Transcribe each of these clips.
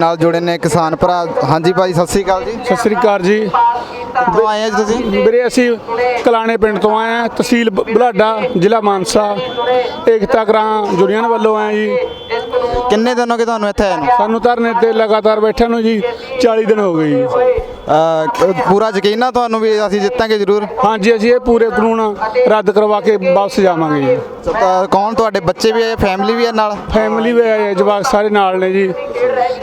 ਨਾਲ ਜੁੜੇ ਨੇ ਕਿਸਾਨ ਭਰਾ। ਹਾਂਜੀ ਭਾਈ ਸਤਿ ਸ੍ਰੀ ਅਕਾਲ ਜੀ। ਸਤਿ ਸ੍ਰੀ ਅਕਾਲ ਜੀ। ਕਿੱਥੋਂ ਆਏ ਆ ਜੀ ਤੁਸੀਂ? ਵੀਰੇ ਅਸੀਂ ਕਲਾਣੇ ਪਿੰਡ ਤੋਂ ਆਏ ਹਾਂ ਤਹਿਸੀਲ ਬ- ਬੁਢਲਾਡਾ ਜ਼ਿਲ੍ਹਾ ਮਾਨਸਾ। ਏਕਤਾ ਕਰਾਂ ਜੁੜੀਆਂ ਵੱਲੋਂ ਆਏ ਜੀ। ਕਿੰਨੇ ਦਿਨ ਹੋ ਗਏ ਤੁਹਾਨੂੰ ਇੱਥੇ ਆਏ ਨੂੰ? ਸਾਨੂੰ ਧਰਨੇ ਤੇ ਲਗਾਤਾਰ ਬੈਠਿਆਂ ਨੂੰ ਜੀ 40 ਦਿਨ ਹੋ ਗਏ ਜੀ। ਅਹ, ਪੂਰਾ ਯਕੀਨ ਆ ਤੁਹਾਨੂੰ ਵੀ ਅਸੀਂ ਜਿੱਤਾਂਗੇ ਜ਼ਰੂਰ? ਹਾਂਜੀ ਅਸੀਂ ਇਹ ਪੂਰੇ ਕਾਨੂੰਨ ਰੱਦ ਕਰਵਾ ਕੇ ਵਾਪਸ ਜਾਵਾਂਗੇ ਜੀ। ਤਾਂ ਕੌਣ ਤੁਹਾਡੇ ਬੱਚੇ ਵੀ ਆਏ ਫੈਮਿਲੀ ਵੀ ਹੈ ਨਾਲ? ਫੈਮਿਲੀ ਵੀ ਆਏ ਜਵਾਕ ਸਾਰੇ ਨਾਲ ਨੇ ਜੀ।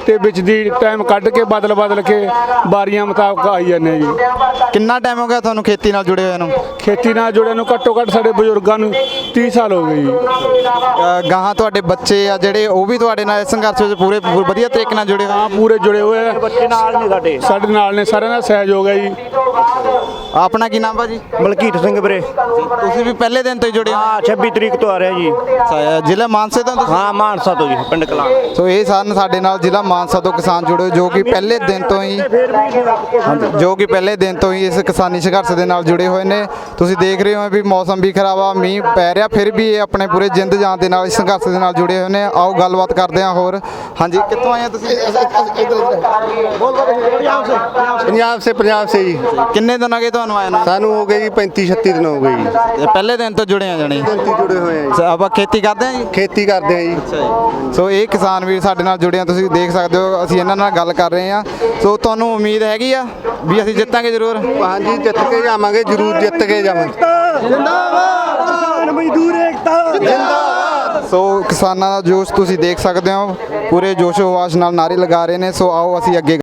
ਤੇ ਵਿੱਚ ਦੀ ਟਾਈਮ ਕੱਢ ਕੇ ਬਦਲ ਬਦਲ ਕੇ ਬਾਰੀਆਂ ਮੁਤਾਬਕ ਆਈ ਜਾਂਦੇ ਜੀ। ਕਿੰਨਾ ਟਾਈਮ ਹੋ ਗਿਆ ਤੁਹਾਨੂੰ ਖੇਤੀ ਨਾਲ ਜੁੜੇ ਹੋਏ ਨੂੰ? ਖੇਤੀ ਨਾਲ ਜੁੜਿਆਂ ਨੂੰ ਘੱਟੋ ਘੱਟ ਸਾਡੇ ਬਜ਼ੁਰਗਾਂ ਨੂੰ 30 ਸਾਲ ਹੋ ਗਏ ਜੀ। ਅਹ, ਗਾਹਾਂ ਤੁਹਾਡੇ ਬੱਚੇ ਆ ਜਿਹੜੇ ਉਹ ਵੀ ਤੁਹਾਡੇ ਨਾਲ ਇਸ ਸੰਘਰਸ਼ ਵਿੱਚ ਪੂਰੇ ਪੂਰੇ ਵਧੀਆ ਤਰੀਕੇ ਨਾਲ ਜੁੜੇ ਹੋਏ ਹਾਂ ਪੂਰੇ ਜੁੜੇ ਹੋਏ ਆ। ਬੱਚੇ ਨਾਲ ਨੇ ਸਾਡੇ। ਸਾਡੇ ਨਾਲ ਨੇ ਸਾਰਿਆਂ ਦਾ ਸਹਿਯੋਗ ਹੈ ਜੀ। ਆਪਣਾ ਕੀ ਨਾਮ ਭਾਜੀ? ਮਲਕੀਤ ਸਿੰਘ ਵੀਰੇ। ਤੁਸੀਂ ਵੀ ਪਹਿਲੇ ਦਿਨ ਤੋਂ ਹੀ ਜੁੜੇ ਹੋ? ਹਾਂ 26 ਤਰੀਕ ਤੋਂ ਆ ਰਿਹਾ ਜੀ। ਜ਼ਿਲ੍ਹਾ ਮਾਨਸੇ ਤੋਂ ਤੁਸੀਂ? ਹਾਂ ਮਾਨਸਾ ਤੋਂ ਜੀ ਪਿੰਡ ਕਲਾਂ। ਸੋ ਇਹ ਸਨ ਸਾਡੇ ਨਾਲ ਜ਼ਿਲ੍ਹਾ ਮਾਨਸਾ ਤੋਂ ਕਿਸਾਨ ਜੁੜੇ ਜੋ ਕਿ ਪਹਿਲੇ ਦਿਨ ਤੋਂ ਹੀ ਜੋ ਕਿ ਪਹਿਲੇ ਦਿਨ ਤੋਂ ਹੀ ਇਸ ਕਿਸਾਨੀ ਸੰਘਰਸ਼ ਦੇ ਨਾਲ ਜੁੜੇ ਹੋਏ ਨੇ। ਤੁਸੀਂ ਦੇਖ ਰਹੇ ਹੋ ਵੀ ਮੌਸਮ ਵੀ ਖਰਾਬ ਆ ਮੀਂਹ ਪੈ ਰਿਹਾ ਫਿਰ ਵੀ ਇਹ ਆਪਣੇ ਪੂਰੇ ਜਿੰਦ ਜਾਨ ਦੇ ਨਾਲ ਇਸ ਸੰਘਰਸ਼ ਦੇ ਨਾਲ ਜੁੜੇ ਹੋਏ ਨੇ। ਆਓ ਗੱਲਬਾਤ ਕਰਦੇ ਹਾਂ ਹੋਰ। ਹਾਂਜੀ ਕਿੱਥੋਂ ਆਏ ਹੋ ਤੁਸੀਂ? ਪੰਜਾਬ ਸੇ ਪੰਜਾਬ ਸੇ ਜੀ। ਕਿੰਨੇ ਦਿਨ ਹੋ ਗਏ ਤੁਹਾਨੂੰ ਤੁਹਾਨੂੰ ਆਇਆ ਨੂੰ? ਸਾਨੂੰ ਹੋ ਗਏ ਜੀ 35 36 ਦਿਨ ਹੋ ਗਏ ਜੀ। ਪਹਿਲੇ ਦਿਨ ਤੋਂ ਜੁੜੇ ਆ ਜਾਣੀ? ਗਿਣਤੀ ਜੁੜੇ ਹੋਏ ਆ ਜੀ। ਆਪਾਂ ਖੇਤੀ ਕਰਦੇ ਆ ਜੀ? ਖੇਤੀ ਕਰਦੇ ਆ ਜੀ। ਸੋ ਇਹ ਕਿਸਾਨ ਵੀਰ ਸਾਡੇ ਨਾਲ ਜੁੜੇ ਆ ਤੁਸੀਂ ਦੇਖ ਸਕਦੇ ਹੋ ਅਸੀਂ ਇਹਨਾਂ ਨਾਲ ਗੱਲ ਕਰ ਰਹੇ ਆ। ਸੋ ਤੁਹਾਨੂੰ ਉਮੀਦ ਹੈਗੀ ਆ ਵੀ ਅਸੀਂ ਜਿੱਤਾਂਗੇ ਜ਼ਰੂਰ? ਹਾਂਜੀ ਜਿੱਤ ਕੇ ਜਾਵਾਂਗੇ ਜ਼ਰੂਰ ਜਿੱਤ ਕੇ ਜਾਵਾਂਗੇ। ਜਿੰਦਾਬਾਦ ਕਿਸਾਨ ਮਜ਼ਦੂਰ ਏਕਤਾ। ਜਿੰਦਾਬਾਦ! ਸੋ ਕਿਸਾਨਾਂ ਦਾ ਜੋਸ਼ ਤੁਸੀਂ ਦੇਖ ਸਕਦੇ ਹੋ ਪੂਰੇ ਜੋਸ਼ੋ ਆਵਾਜ਼ ਨਾਲ ਨਾਰੇ ਲਗਾ ਰਹੇ ਨੇ ਸੋ ਆਓ ਅਸੀਂ ਅੱਗੇ